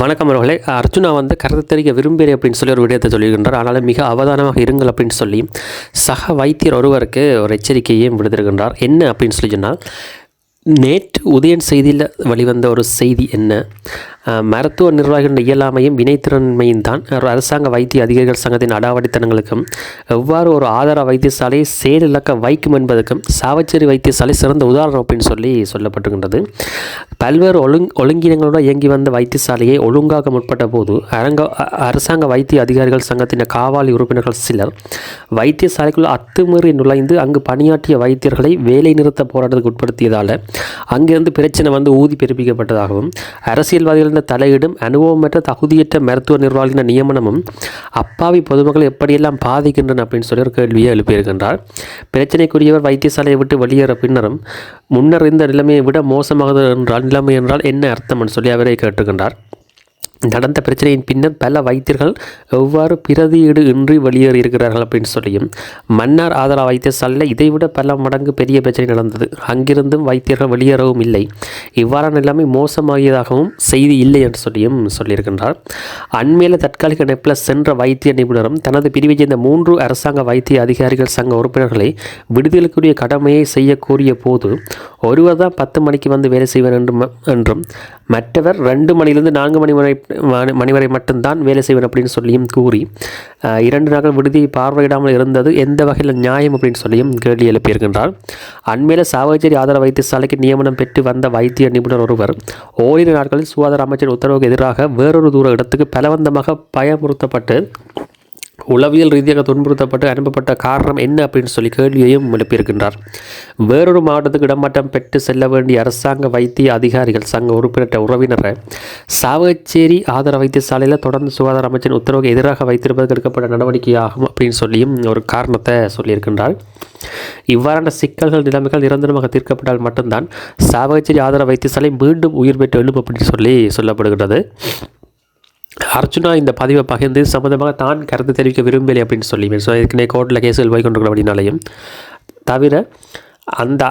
வணக்கம் அவர்களே. அர்ஜுனா வந்து கருத்து தெரிவிக்க விரும்புகிறேன் அப்படின்னு சொல்லி ஒரு விடயத்தை சொல்லியிருக்கின்றார். ஆனால் மிக அவதானமாக இருங்கள் அப்படின்னு சொல்லி சக வைத்தியர் ஒருவருக்கு ஒரு எச்சரிக்கையையும் விடுத்திருக்கின்றார். என்ன அப்படின்னு சொல்லி சொன்னால் நேற்று உதயன் செய்தியில் வெளிவந்த ஒரு செய்தி என்ன? மருத்துவ நிர்வாகிகளின் இயலாமையும் வினைத்திறன்மையும் தான். ஒரு அரசாங்க வைத்திய அதிகாரிகள் சங்கத்தின் அடாவடித்தனங்களுக்கும் எவ்வாறு ஒரு ஆதார வைத்தியசாலையை செயலிழக்க வைக்கும் என்பதற்கும் சாவச்சேரி வைத்தியசாலை சிறந்த உதாரணம் அப்படின்னு சொல்லி சொல்லப்பட்டுகின்றது பல்வேறு ஒழுங் ஒழுங்கினங்களுடன் இயங்கி வந்த வைத்தியசாலையை ஒழுங்காக முற்பட்ட போது அரங்க அரசாங்க வைத்திய அதிகாரிகள் சங்கத்தின் காவாலி உறுப்பினர்கள் சிலர் வைத்தியசாலைக்குள் அத்துமீறி நுழைந்து அங்கு பணியாற்றிய வைத்தியர்களை வேலை நிறுத்த போராட்டத்துக்கு உட்படுத்தியதால் அங்கிருந்து பிரச்சனை வந்து ஊதி பிறப்பிக்கப்பட்டதாகவும் அரசியல்வாதிகள் அரசியல்வாதிகளின் தலையிடும் அனுபவமற்ற தகுதியற்ற மருத்துவ நிர்வாகிகளின் நியமனமும் அப்பாவி பொதுமக்களை எப்படியெல்லாம் பாதிக்கின்றன அப்படின்னு சொல்லி ஒரு கேள்வியை எழுப்பியிருக்கின்றார் பிரச்சனைக்குரியவர் வைத்தியசாலையை விட்டு வெளியேற பின்னரும் முன்னர் இருந்த நிலைமையை விட மோசமாகுது என்றால் நிலைமை என்றால் என்ன அர்த்தம்னு சொல்லி அவரை கேட்டுக்கின்றார் நடந்த பிரச்சனையின் பின்னர் பல வைத்தியர்கள் எவ்வாறு பிரதியீடு இன்றி வெளியேறியிருக்கிறார்கள் அப்படின்னு சொல்லியும் மன்னார் ஆதரா வைத்தியசாலையில் இதைவிட பல மடங்கு பெரிய பிரச்சனை நடந்தது. அங்கிருந்தும் வைத்தியர்கள் வெளியேறவும் இல்லை. இவ்வாறான நிலைமை மோசமாகியதாகவும் செய்தி இல்லை என்று சொல்லியும் சொல்லியிருக்கின்றார். அண்மையில் தற்காலிக நெப்பில் சென்ற வைத்திய நிபுணரும் தனது பிரிவைச் சேர்ந்த மூன்று அரசாங்க வைத்திய அதிகாரிகள் சங்க உறுப்பினர்களை விடுதலுக்குரிய கடமையை செய்ய கோரிய போது ஒருவர் தான் பத்து மணிக்கு வந்து வேலை செய்வார் என்றும் என்றும் மற்றவர் ரெண்டு மணிலிருந்து நான்கு மணி வரை மணி- மணி வரை மட்டும்தான் வேலை செய்வேன் அப்படின்னு சொல்லியும் கூறி இரண்டு நாட்கள் விடுதியை பார்வையிடாமல் இருந்தது எந்த வகையில் நியாயம் அப்படின்னு சொல்லியும் கேள்வி எழுப்பியிருக்கின்றார் அண்மையில் சாவகச்சேரி ஆதார வைத்தியசாலைக்கு நியமனம் பெற்று வந்த வைத்திய நிபுணர் ஒருவர் ஓரிரு நாட்களில் சுகாதார அமைச்சர் உத்தரவுக்கு எதிராக வேறொரு தூர இடத்துக்கு பலவந்தமாக பயமுறுத்தப்பட்டு உளவியல் ரீதியாக துன்புறுத்தப்பட்டு அனுப்பப்பட்ட காரணம் என்ன அப்படின்னு சொல்லி கேள்வியையும் எழுப்பியிருக்கின்றார். வேறொரு மாவட்டத்துக்கு இடமாற்றம் பெற்று செல்ல வேண்டிய அரசாங்க வைத்திய அதிகாரிகள் சங்க உறுப்பினர் உறவினரை சாவகச்சேரி ஆதார வைத்தியசாலையில் தொடர்ந்து சுகாதார அமைச்சின் உத்தரவுக்கு எதிராக வைத்திருப்பதற்கு எடுக்கப்பட்ட நடவடிக்கையாகும் அப்படின்னு சொல்லியும் ஒரு காரணத்தை சொல்லியிருக்கின்றார். இவ்வாறான சிக்கல்கள் நிலைமைகள் நிரந்தரமாக தீர்க்கப்பட்டால் மட்டும்தான் சாவகச்சேரி ஆதார வைத்தியசாலை மீண்டும் உயிர் பெற்று எழுப்பு அப்படின்னு சொல்லி சொல்லப்படுகின்றது. அர்ஜுனா இந்த பதிவை பகிர்ந்து சம்மந்தமாக தான் கருத்து தெரிவிக்க விரும்பலை அப்படின்னு சொல்லி ஸோ ஏற்கனவே கோர்ட்டில் கேஸில் போய் கொண்டிருக்கிற அப்படின்னாலையும். தவிர அந்த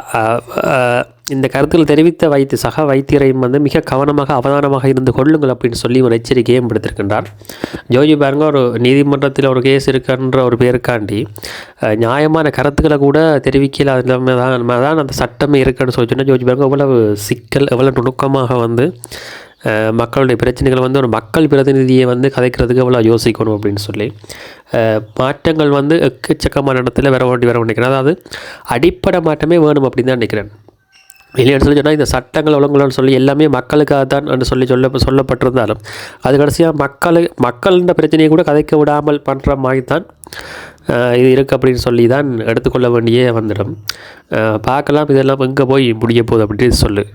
இந்த கருத்தில் தெரிவித்த வைத்திய சக வைத்தியரையும் வந்து மிக கவனமாக அவதானமாக இருந்து கொள்ளுங்கள் அப்படின்னு சொல்லி ஒரு எச்சரிக்கையும் விடுத்திருக்கின்றார் ஜோஜி பாருங்க ஒரு நீதிமன்றத்தில் ஒரு கேஸ் இருக்குன்ற ஒரு பேருக்காண்டி நியாயமான கருத்துக்களை கூட தெரிவிக்கல. இல்லாமல் தான் தான் அந்த சட்டமே இருக்குன்னு சொல்லி சொன்னால் ஜோஜி பாருங்க எவ்வளவு சிக்கல் எவ்வளவு நுணுக்கமாக வந்து மக்களுடைய பிரச்சனைகள் வந்து ஒரு மக்கள் பிரதிநிதியை வந்து கதைக்கிறதுக்கு எவ்வளோ யோசிக்கணும் அப்படின்னு சொல்லி மாற்றங்கள் வந்து எக்கச்சக்கமான இடத்துல வர வேண்டி வர நினைக்கிறேன். அதாவது அடிப்படை மாற்றமே வேணும் அப்படின்னு தான் நினைக்கிறேன். இல்லைன்னு சொல்லி சொன்னால் இந்த சட்டங்கள் ஒழுங்குகள்னு சொல்லி எல்லாமே மக்களுக்காக தான் என்று சொல்லி சொல்ல சொல்லப்பட்டிருந்தாலும் அது கடைசியாக மக்கள் மக்களின் பிரச்சனையை கூட கதைக்க விடாமல் பண்ணுற மாதிரி தான் இது இருக்குது அப்படின்னு சொல்லி தான் எடுத்துக்கொள்ள வேண்டியே வந்துடும். பார்க்கலாம் இதெல்லாம் எங்கே போய் முடிய போகுது அப்படின்னு சொல்லு.